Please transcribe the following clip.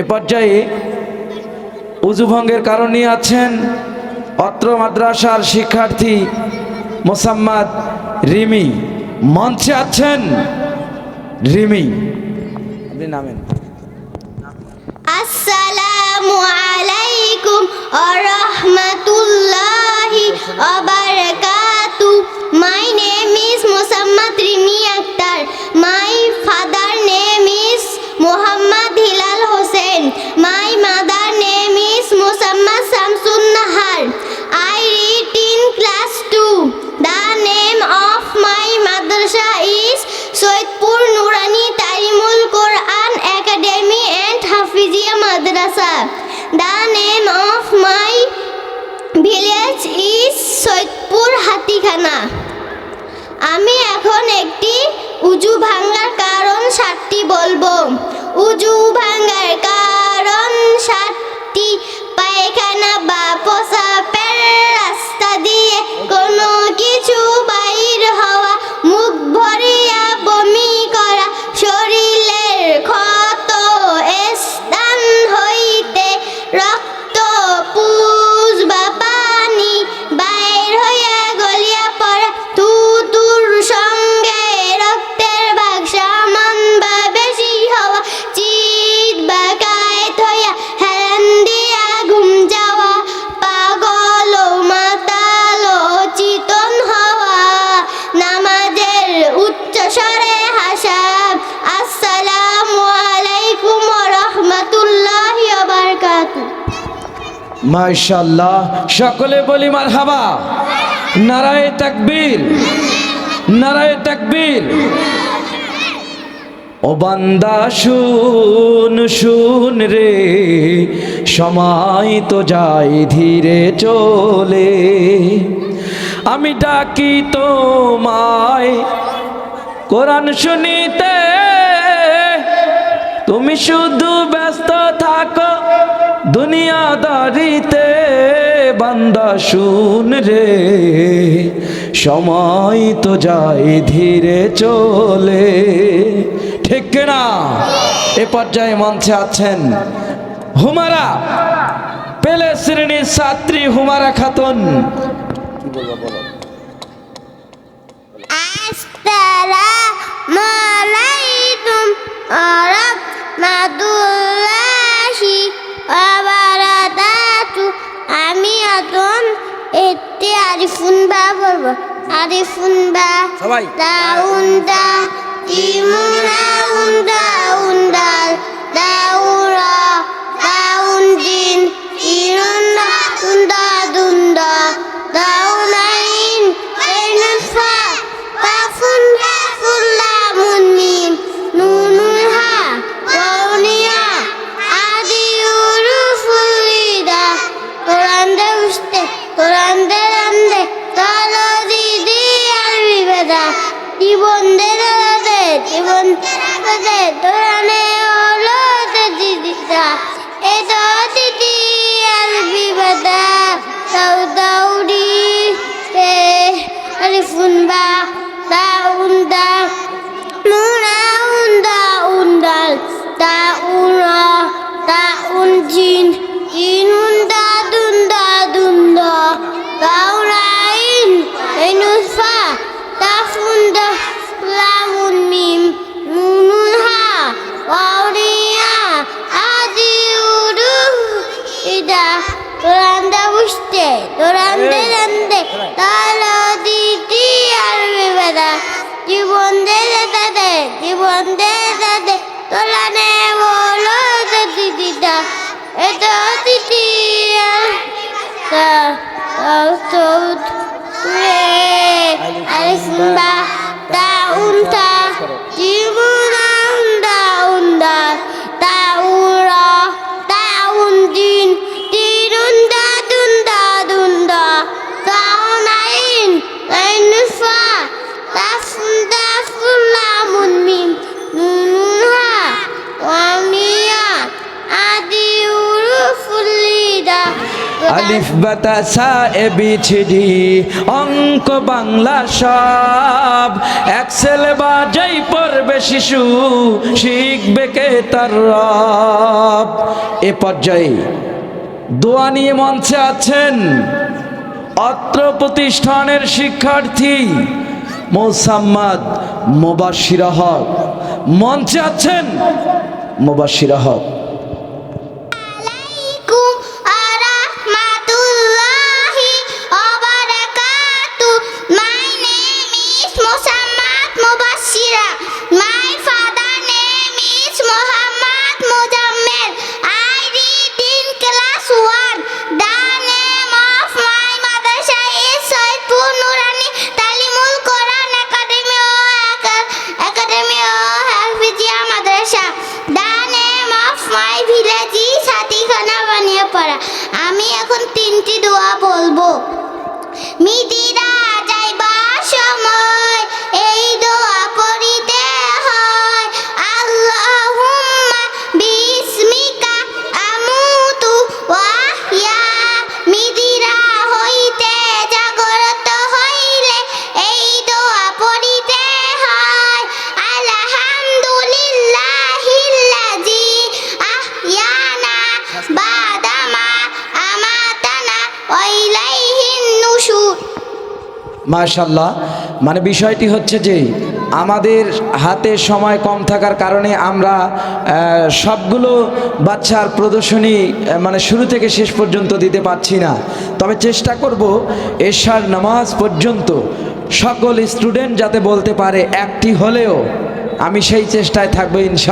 এ পর্যায়ে উজুভঙ্গের কারণে আছেন অত্র মাদ্রাসার শিক্ষার্থী মোসাম্মদ রিমি। মঞ্চে আছেন রিমি। আপনি নামেন। আসসালামু আলাইকুম আরহামাতুল্লাহি ওয়াবারাকাতু my name is Mosammat Rimi. Shamsun Nahar I read in class two the name of my madrasa is Saidpur Nurani Talimul Quran academy and Hafizia madrasa the name of my village is Saidpur Hatikhana আমি এখন একটি উজু ভাঙ্গার কারণ সাতটি বলব। উজু ভাঙ্গার কারণ সাতটি। পায়খানা মাশাল্লাহ সকলে বলি মার হাবা নারায় তাকবীর নারায় তাকবীর। ও বান্দা, শুন শুন রে, সময় তো যায় ধীরে চলে। আমি ডাকি তোমায়, কোরআন শুনিতে। তুমি শুধু ব্যস্ত থাকো দুনিয়াদারিতে বান্দা শুন রে, সময় তো যায় ধীরে চলে। ঠিক না? এ পর্যায়ে মঞ্চে আছেন হুমারা, পেলে শ্রেণির ছাত্রী হুমারা খাতুন। আসসালামু আলাইকুম রাহমাতুল্লাহি আরিফুন বা বলব। আরিফুন বা সবাই। তিমুনা উন্দা তোরান্দে রান্দে তালা দিদি আর বিবেদা জীবন দে দাদে জীবন দে দাদে তোলানে বলো দিদিটা এটা দিদি Alifba Taunta Jibuna Unda বাতাসা এ বিছিডি অঙ্ক বাংলা সব। এক্সেল বাজাই পড়বে শিশু, শিখবে কে তার রব। এ পর্যায়ে দোয়া নিয়ে মঞ্চে আছেন অত্র প্রতিষ্ঠানের শিক্ষার্থী মোসাম্মদ মোবাশিরা হক। মঞ্চে আছেন মোবাশিরা হক। আমি এখন তিনটি দোয়া বলব। মিদিরা মাশাল্লাহ মানে বিষয়টি হচ্ছে যে আমাদের হাতে সময় কম থাকার কারণে আমরা সবগুলো বাচ্চার প্রদর্শনী মানে শুরু থেকে শেষ পর্যন্ত দিতে পারছি না। তবে চেষ্টা করব এশার নামাজ পর্যন্ত সকল স্টুডেন্ট যাতে বলতে পারে একটি হলেও আমি সেই চেষ্টায় থাকব ইনশা